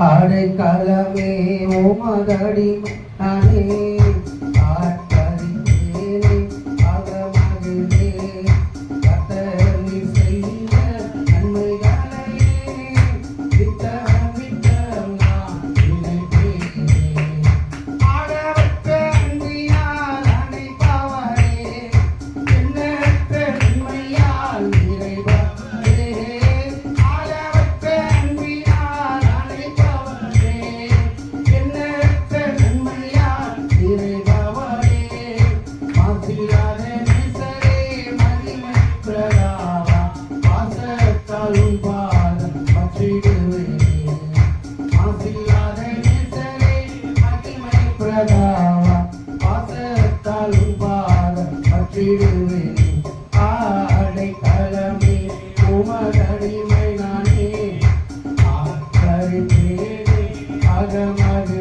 அடைக்கலமே உமதடி அனே I got my.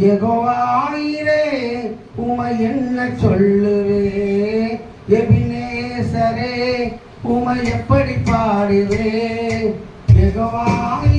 எகோவாயிரே உமை என்ன சொல்லுவே? எபினேசரே உமை எப்படி பாடுவே? எகோவாயிரே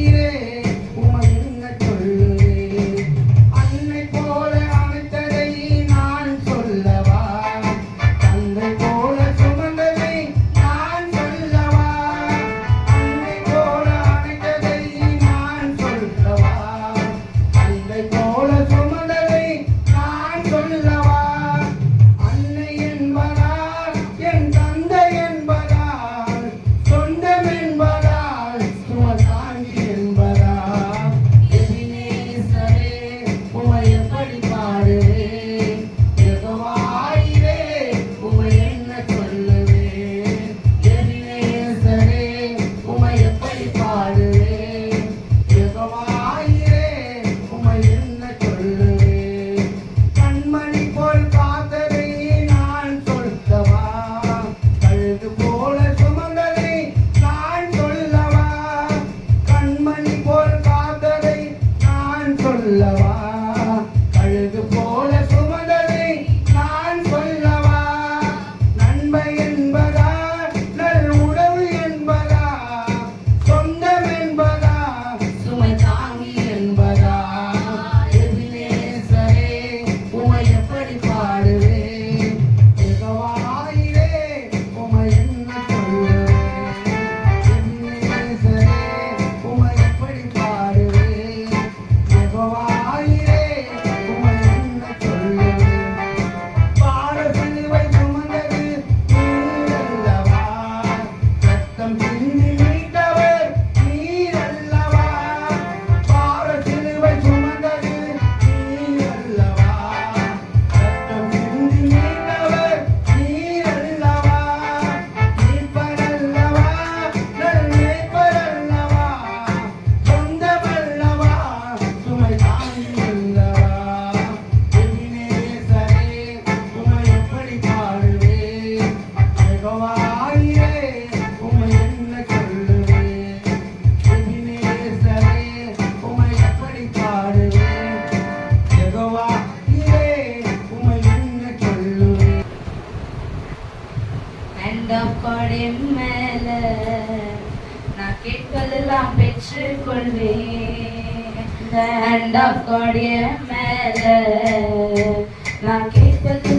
hand of God, yeah, man. Now keep it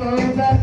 Thank you.